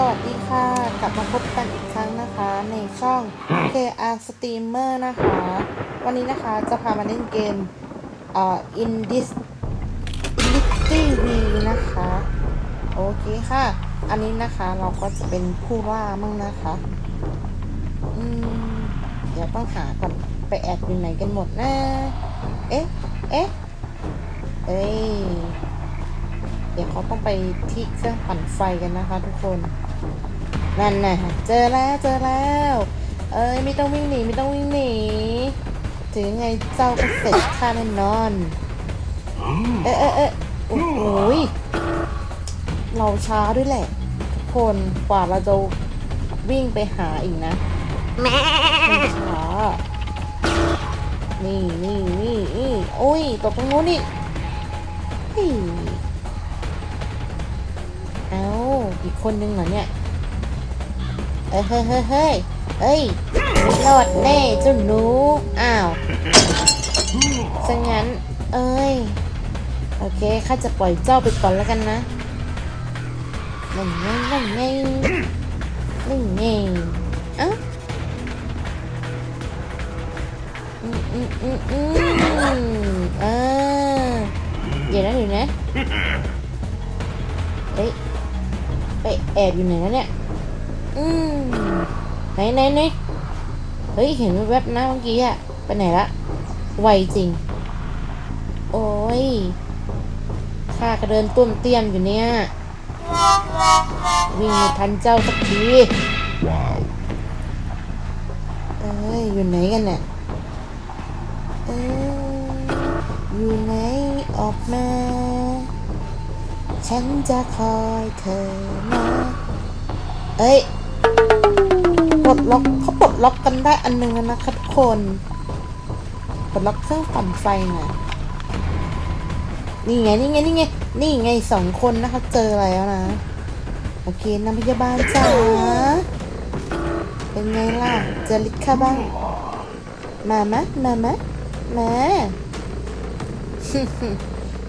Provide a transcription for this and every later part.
สวัสดีค่ะ กลับมาพบกันอีกครั้งนะคะ ในช่อง KR Streamer นะคะ วันนี้นะคะจะพามาเล่นเกมเอ่อ Indis Indity V นะคะ โอเคค่ะ อันนี้นะคะเราก็จะเป็นผู้ล่ามั่งนะคะอืมเดี๋ยวต้องหาก่อนไปแอบอยู่ไหนกันหมดนะ เอ๊ะ เอ๊ะ เอ้ยเดี๋ยวเขาต้องไปที่เครื่องปั่นไฟกันนะคะทุกคน นั่นน่ะเจอแล้วเจอแล้ว เอ้ยไม่ต้องวิ่งหนีไม่ต้องวิ่งหนีถึงไงเจ้าก็เสร็จข้าแน่นอน เอ๊ะเอ๊ะเอ๊ะโอ้โหยเราช้าด้วยแหละ ทุกคนกว่าเราจะวิ่งไปหาอีกนะมันช้านี่นี่นี่นี่โอ้ยตกตรงนู้นนี่เฮ้ยเอาอีกคนนึงเหรอเนี่ย เอ้ยเฮ้ยเฮ้ยเฮ้ยเฮ้ยไม่รอดแน่เจ้านูอ้าวซะงั้น เอ้ย โอเค ข้าจะปล่อยเจ้าไปก่อนแล้วกันนะนั่นไงนั่นไงนั่นไงเอ้าอืมอืมอืมอืมอ่าเดี๋ยวนะเดี๋ยวนะเฮ้ยไปแอบอยู่ไหนแล้วเนี่ย อืมไหนไหนไหนเฮ้ย เห็นแวบๆนะเมื่อกี้อะไปไหนละ ไวจริง โอ้ยข้าก็เดินตุ้มเตี้ยมอยู่เนี่ย วิ่งไม่ทันเจ้าสักที Wow. เอ้ย อยู่ไหนกันเนี่ยเอ้ยอยู่ไหนออกมา ฉันจะคอยเธอมา เอ้ย ปลดล็อกเขาปลดล็อกกันได้อันหนึงแล้วนะคะทุกคนปลดล็อกเครื่องปั่นไฟน่ะนี่ไงนี่ไงนี่ไงนี่ไงสองคนนะคะเจอแล้วนะโอเคนำพยาบาลจ๋าเป็นไงล่ะเจอลิค่าบ้างมามะมามะมา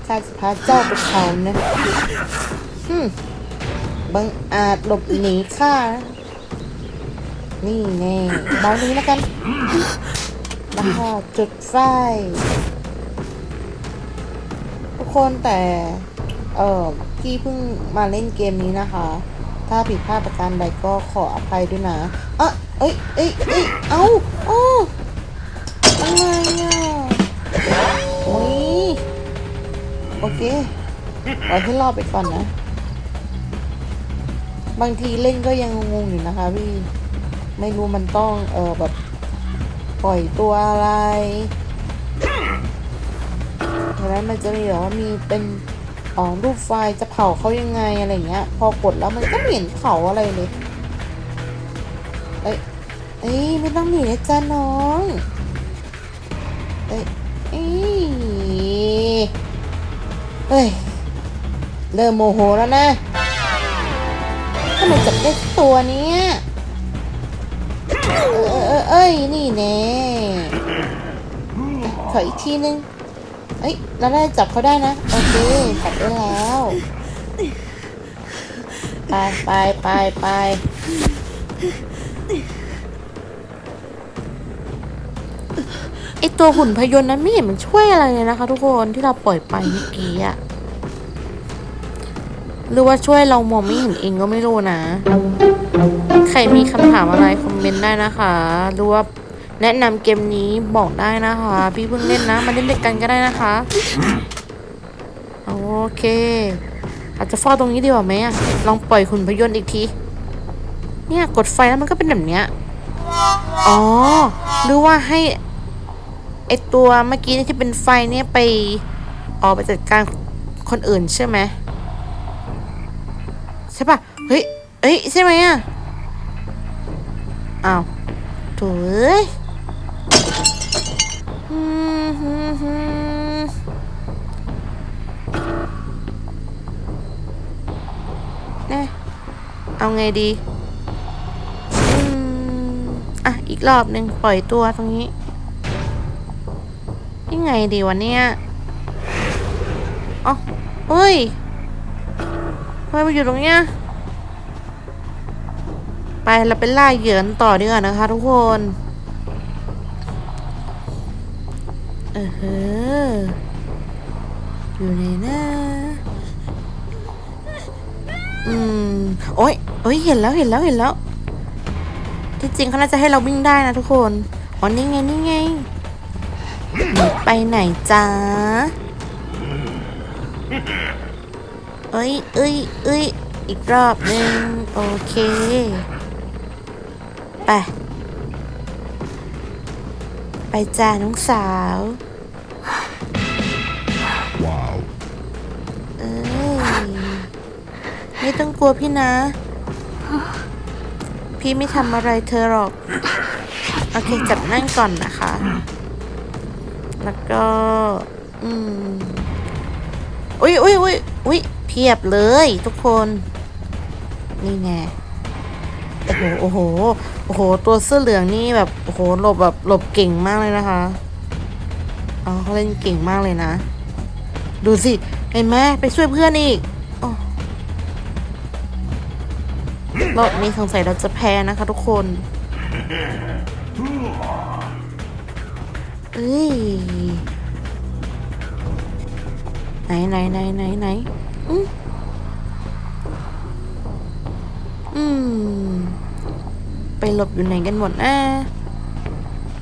ข้าจะพาเจ้าไปเผานะฮึมบังอาจหลบหนีข้านะ นี่ไงเบานี้แล้วกันแล้วก็จุดไฟ ทุกคนแต่ เออพี่เพิ่งมาเล่นเกมนี้นะคะ ถ้าผิดพลาดประการใดก็ขออภัยด้วยนะอะเอ้ยเอ้ยเอ้ยเอ้าอ้อะไรอะโอ้ยโอเคปล่อให้รอดไปก่อนนะ บางทีเล่นก็ยังงงอยู่นะคะพี่ ไม่รู้มันต้องเออแบบปล่อยตัวอะไรเพราะนั้นมันจะมีแบบว่ามีเป็นอ๋อรูปไฟจะเผาเขายังไงอะไรเงี้ย พอกดแล้วมันก็เห็นเผาอะไรเลยเอ้ยเอ้ยไม่ต้องหนีนะจ๊ะน้องเอ้ยเอ้ยเอ้ยเริ่มโมโหแล้วนะทำไมจับได้ตัวเนี้ย เออเอ้ย นี่แน่ขออีกทีนึง เอ้ย เราได้จับเขาได้นะ โอเค จับได้แล้ว ไปไปไปไปไอตัวหุ่นพยนต์นั้นไม่เห็นมันช่วยอะไรเลยนะคะ ทุกคนที่เราปล่อยไปเมื่อกี้อะหรือว่าช่วยเรามองไม่เห็นเองก็ไม่รู้นะ รมีคำถามอะไรคอมเมนต์ได้นะคะหรือว่าแนะนำเกมนี้บอกได้นะคะ พี่เพิ่งเล่นนะ มาเล่นด้วยกันก็ได้นะคะ โอเค อาจจะเฝ้าตรงนี้ดีกว่าไหมลองปล่อยหุ่นพยนต์อีกที เนี่ยกดไฟแล้วมันก็เป็นแบบเนี้ย อ๋อ หรือว่าให้ไอตัวเมื่อกี้ที่เป็นไฟเนี่ยไปออกไปจัดการคนอื่นใช่ไหมใช่ปะเฮ้ยเอ้ยใช่ไหมอะ อ้าวถุยอืมฮึมฮึมแน่เอาไงดีอืมอะ อีกรอบหนึ่งปล่อยตัวตรงนี้ ยังไงดีวะเนี่ยอ๋อเฮ้ยทำไมมาอยู่ตรงเนี้ย ไปเราไปล่าเหยื่อนต่อดีกว่านะคะ ทุกคนเออเฮออยู่ไหนนะอืมโอ้ยโอ้ยเห็นแล้วเห็นแล้วเห็นแล้ว ที่จริงเขาน่าจะให้เราวิ่งได้นะทุกคนอ๋อนี่ไงนี่ไงไปไหนจ้าเอ้ยเอ้ยเอ้ยอีกรอบหนึ่งโอเค ไป ไปจ้าน้องสาว Wow. เอ้ยไม่ต้องกลัวพี่นะ พี่ไม่ทำอะไรเธอหรอก โอเค จับนั่งก่อนนะคะ แล้วก็ อืม อุ้ยอุ้ยอุ้ยอุ้ยเพียบเลยทุกคน นี่ไง โอ้โห โอ้โห โอ้โห ตัวเสื้อเหลืองนี่แบบ โอ้โห หลบแบบ หลบเก่งมากเลยนะคะอ๋อเขาเล่นเก่งมากเลยนะ ดูสิ เห็นไหมไปช่วยเพื่อนอีกอรอบนี้สงสัยเราจะแพ้นะคะทุกคน เอ้ย ไหนไหนไหนไหนไหนอืมอืม ไปหลบอยู่ไหนกันหมดนะ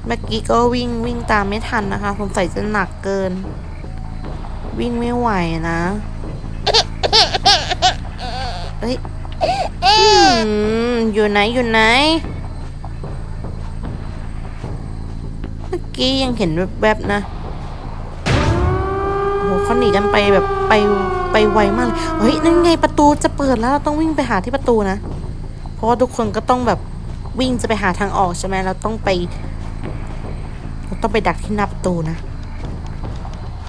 เมื่อกี้ก็วิ่งวิ่งตามไม่ทันนะคะสงสัยจะหนักเกิน วิ่งไม่ไหวนะเอ้ยออยู่ไหนอยู่ไหน เมื่อกี้ยังเห็นแวบๆนะโอ้โหเขาหนีกันไปแบบไปไปไวมากเลยเฮ้ยนั่นไงประตูจะเปิดแล้วเราต้องวิ่งไปหาที่ประตูนะ เพราะว่าทุกคนก็ต้องแบบ วิ่งจะไปหาทางออกใช่ไหมเราต้องไปเราต้องไปดักที่หน้าประตูนะ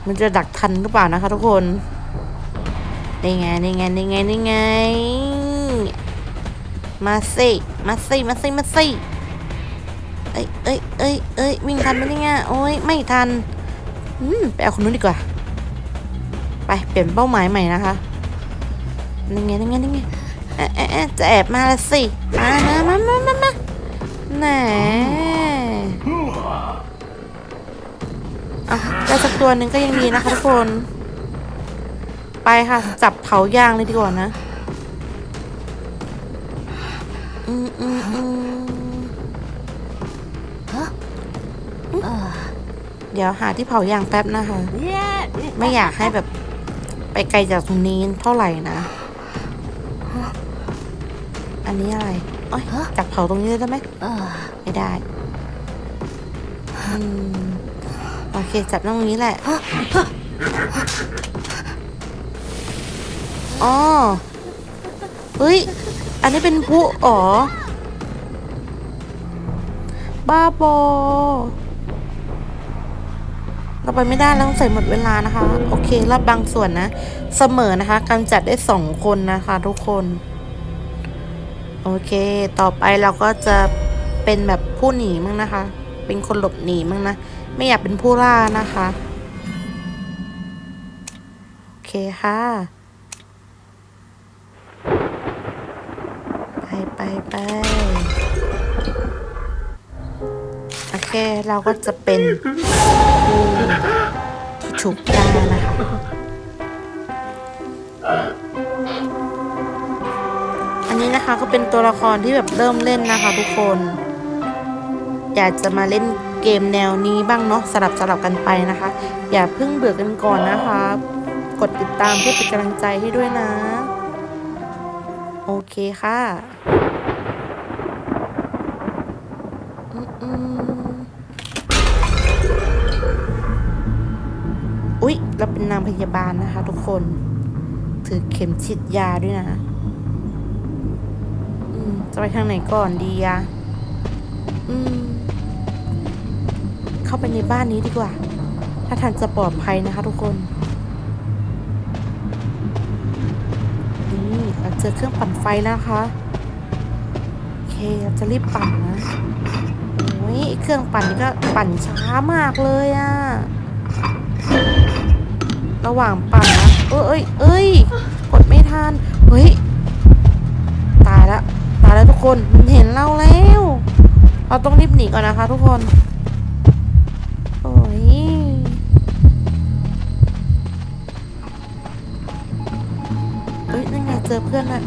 มันจะดักทันหรือเปล่านะคะ ทุกคนนี่ไงนี่ไงนี่ไงนี่ไง มาสิมาสิมาสิมาสิเอ้ยเอ้ยเอ้ยเอ้ยวิ่งทันไหมเนี่ยโอ้ยไม่ทันอืมไปเอาคนนู้นดีกว่า ไปเปลี่ยนเป้าหมายใหม่นะคะนี่ไงนี่ไงนี่ไง เอ๊ะเอ๊ะจะแอบมาละสิ มามามามามามาแหนอะได้สักตัวหนึ่งก็ยังดีนะคะทุกคน ไปค่ะ จับเผายางเลยดีกว่านะ อืมอืมอืมเดี๋ยวหาที่เผายางแป๊บนะคะ ไม่อยากให้แบบไปไกลจากตรงนี้เท่าไหร่นะ อันนี้อะไรโอ้ยจับเผาตรงนี้ได้ไหมไม่ได้อืมโอเค จับตรงนี้แหละอ๋อเฮ้ย อันนี้เป็นผู้อ๋อ บ้าบอ เราไปไม่ได้แล้วต้องใส่หมดเวลานะคะ โอเครอบบางส่วนนะ เสมอนะคะกำจัดได้สองคนนะคะทุกคน โอเค ต่อไปเราก็จะเป็นแบบผู้หนีมั้งนะคะ เป็นคนหลบหนีมั้งนะ ไม่อยากเป็นผู้ล่านะคะ โอเคค่ะ ไปไปไปโอเค เราก็จะเป็นผู้ที่ถูกล่านะคะ นนี้นะคะก็เป็นตัวละครที่แบบเริ่มเล่นนะคะ ทุกคน อยากจะมาเล่นเกมแนวนี้บ้างเนาะสลับสลับกันไปนะคะ อย่าเพิ่งเบื่อกันก่อนนะคะ กดติดตามเพื่อเป็นกำลังใจให้ด้วยนะ โอเคค่ะอืมอืมอุ๊ยเราเป็นนางพยาบาลนะคะ ทุกคน ถือเข็มฉีดยาด้วยนะ จะไปทางไหนก่อนดีอะอืม เข้าไปในบ้านนี้ดีกว่า ถ้าทันจะปลอดภัยนะคะทุกคน นี่เราเจอเครื่องปั่นไฟนะคะ โอเคเราจะรีบปั่นนะโอ้ยเครื่องปั่นนี่ก็ปั่นช้ามากเลยอะระหว่างปั่นนะเอ้ยเอ้ยเอ้ยกดไม่ทัน เฮ้ย แล้วทุกคนมันเห็นเราแล้ว เราต้องรีบหนีก่อนนะคะ ทุกคน โอ้ยเฮ้ยนั่นไงเจอเพื่อนนะ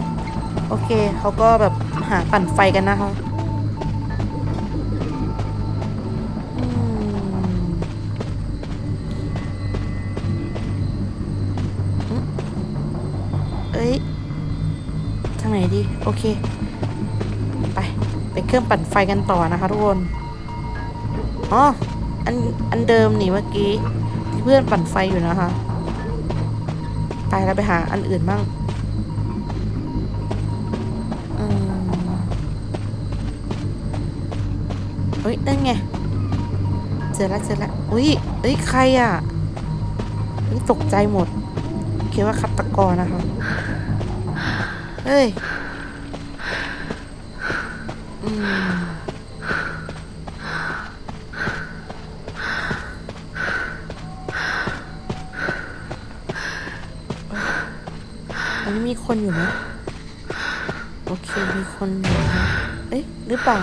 โอเคเขาก็แบบหาปั่นไฟกันนะคะเอ้ย ทางไหนดี โอเค ไปเครื่องปั่นไฟกันต่อนะคะทุกคนอ๋ออันอันเดิมนี่เมื่อกี้ที่เพื่อนปั่นไฟอยู่นะคะ ไปแล้วไปหาอันอื่นบ้างอืมเฮ้ยนั่นไง เจอแล้วเจอแล้วอุ้ยเอ้ยใครอะเฮ้ยตกใจหมดคิดว่าฆาตกรนะคะ เฮ้ย มันนี้มีคนอยู่นะโอเค มีคนอยู่นะเอ๊ะ หรือเปล่า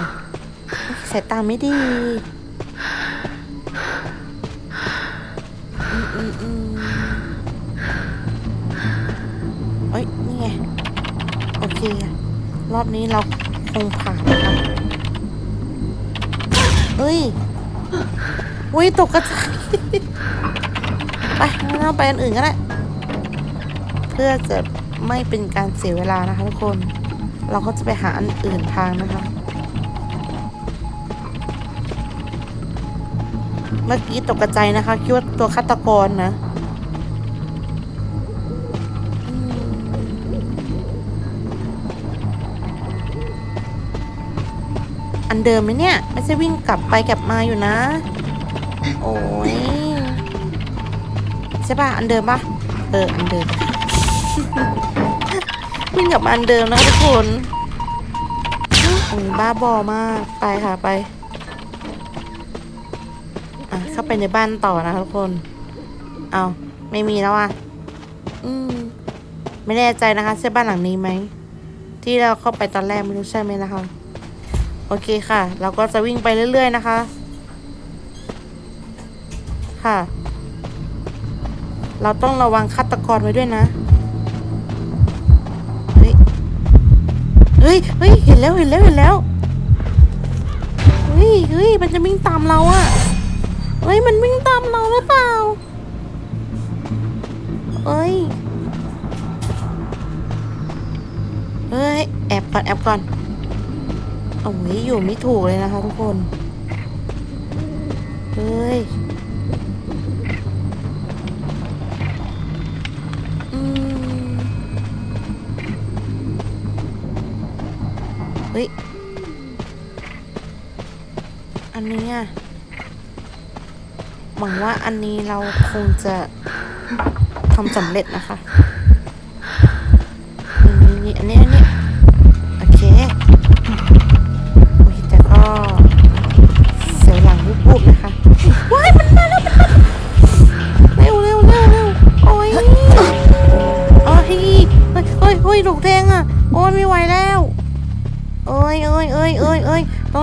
สายตาไม่ดีอืมอืมอืมเอ้ย นี่ไง โอเค รอบนี้เราคงผ่าน เอ้ย อุ้ยตกกระจายไปงั้นเราไปอันอื่นก็ได้ เพื่อจะไม่เป็นการเสียเวลานะคะทุกคน เราก็จะไปหาอันอื่นทางนะคะ เมื่อกี้ตกกระจายนะคะ คิดว่าตัวฆาตกรนะ นเดิมไหมเนี่ย ไม่ใช่วิ่งกลับไปกลับมาอยู่นะ โอ้ยใช่ป่ะ อันเดิมป่ะ เออ อันเดิม วิ่งกลับมาอันเดิมนะทุกคนโอ้ยบ้าบอมาก ไปค่ะไป อะ เข้าไปในบ้านต่อนะคะทุกคน เอาไม่มีแล้วอะ อืม ไม่แน่ใจนะคะใช่บ้านหลังนี้ไหมที่เราเข้าไปตอนแรกไม่รู้ใช่ไหมนะคะ โอเคค่ะ เราก็จะวิ่งไปเรื่อย ๆ นะคะ ค่ะ เราต้องระวังฆาตกรไว้ด้วยนะ เฮ้ย เฮ้ย เฮ้ย เห็นแล้ว เห็นแล้ว เห็นแล้ว เฮ้ย เฮ้ย มันจะวิ่งตามเราอะเฮ้ย มันวิ่งตามเราหรือเปล่าเฮ้ย เฮ้ย แอบก่อน แอบก่อน โอ้ยอยู่ไม่ถูกเลยนะคะทุกคน เฮ้ยอืมเฮ้ย อันนี้อะหวังว่าอันนี้เราคงจะทำสำเร็จนะคะ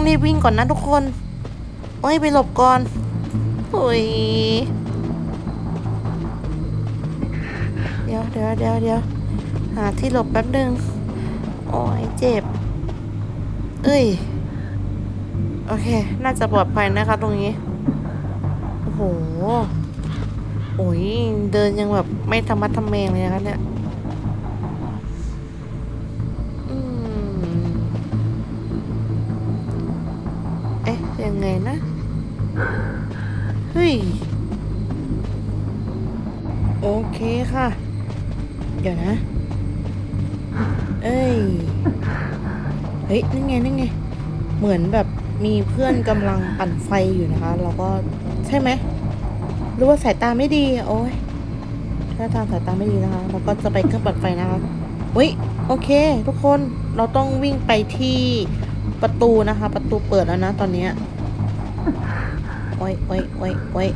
ต้องรีบวิ่งก่อนนะทุกคนเอ้ยไปหลบก่อนโอ้ยเดี๋ยวเดี๋ยวเดี๋ยวเดี๋ยวหาที่หลบแป๊บหนึง โอ้ยเจ็บ เอ้ย โอเค น่าจะปลอดภัยนะคะตรงนี้ โอ้โห โอ้ย เดินยังแบบไม่ธรรมะทำแมงเลยนะคะเนี่ย ไงนะ เฮ้ย โอเคค่ะ เดี๋ยวนะ เอ้ย เฮ้ย นั่นไง นั่นไง เหมือนแบบมีเพื่อนกำลังปั่นไฟอยู่นะคะ เราก็ใช่ไหมหรือว่าสายตาไม่ดี โอ้ยถ้าทางสายตาไม่ดีนะคะ เราก็จะไปเครื่องปั่นไฟนะคะเฮ้ย โอเค ทุกคน เราต้องวิ่งไปที่ประตูนะคะ ประตูเปิดแล้วนะตอนนี้ อ้ยโอ้ยโอ้ยโอ้ย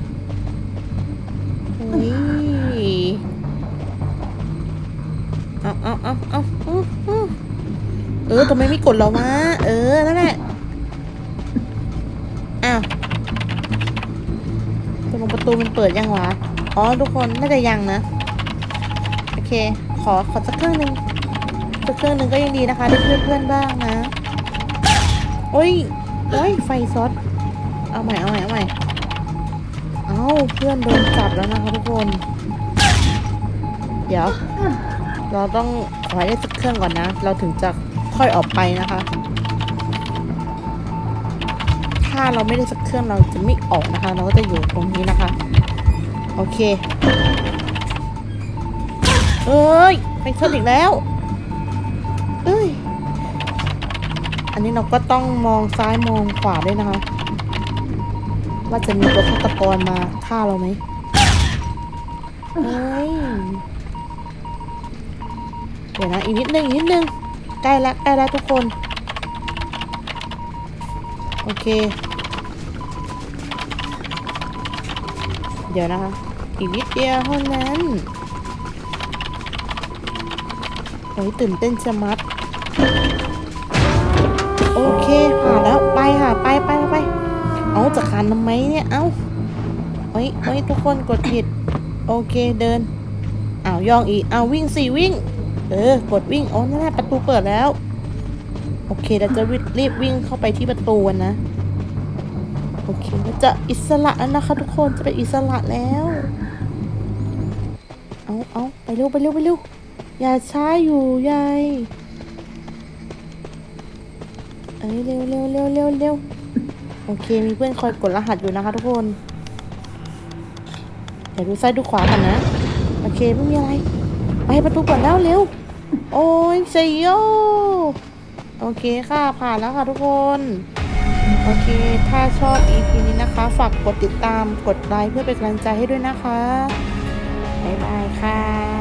เฮ้ยเอาเอาเอาเอาเอาเอาเออทำไมไม่กดเราวะเออนั่นแหละอ้าวตรงประตูมันเปิดยังวะอ๋อทุกคนน่าจะยังนะโอเค ขอขอสักเครื่องหนึ่งสักเครื่องหนึ่งก็ยังดีนะคะได้เพื่อนเพื่อนๆบ้างนะโอ้ยโอ้ยไฟซอส เอาใหม่เอาใหม่เอาใหม่เอาเพื่อนโดนจับแล้วนะคะทุกคน เดี๋ยว เราต้องขอให้ได้สักเครื่องก่อนนะ เราถึงจะค่อยออกไปนะคะ ถ้าเราไม่ได้สักเครื่องเราจะไม่ออกนะคะ เราก็จะอยู่ตรงนี้นะคะ โอเคเอ้ยไปชนอีกแล้วเอ้ย อันนี้เราก็ต้องมองซ้ายมองขวาด้วยนะคะ ว่าจะมีตัวฆาตกรมาฆ่าเราไหมเฮ้ยเดี๋ยวนะอีกนิดนึงอีกนิดนึงใกล้แล้วใกล้แล้วทุกคน โอเค เดี๋ยวนะคะ อีกนิดเดียวเท่านั้นโอ้ยตื่นเต้นชะมัด ทำไมเนี่ย เอาเฮ้ยเฮ้ยทุกคนกดผิด โอเคเดินอ้าวย่องอีกอ้าววิ่งสี่วิ่ง เออกดวิ่งอ๋อนั่นแหละประตูเปิดแล้ว โอเคเราจะรีบวิ่งเข้าไปที่ประตูกันนะ โอเคเราจะอิสระแล้วนะคะ ทุกคนจะเป็นอิสระแล้ว เอาเอาไปเร็วไปเร็วไปเร็วอย่าช้าอยู่ยายเอ้ยเร็วเร็วเร็วเร็วเร็ว โอเค มีเพื่อนคอยกดรหัสอยู่นะคะทุกคน เดี๋ยวดูซ้ายดูขวากันนะ โอเคไม่มีอะไร ไปประตูเปิดแล้วเร็ว โอ้ยเซโยโอเคค่ะ ผ่านแล้วค่ะทุกคน โอเค ถ้าชอบ EP นี้นะคะ ฝากกดติดตาม กดไลค์เพื่อเป็นกำลังใจให้ด้วยนะคะ บ๊ายบายค่ะ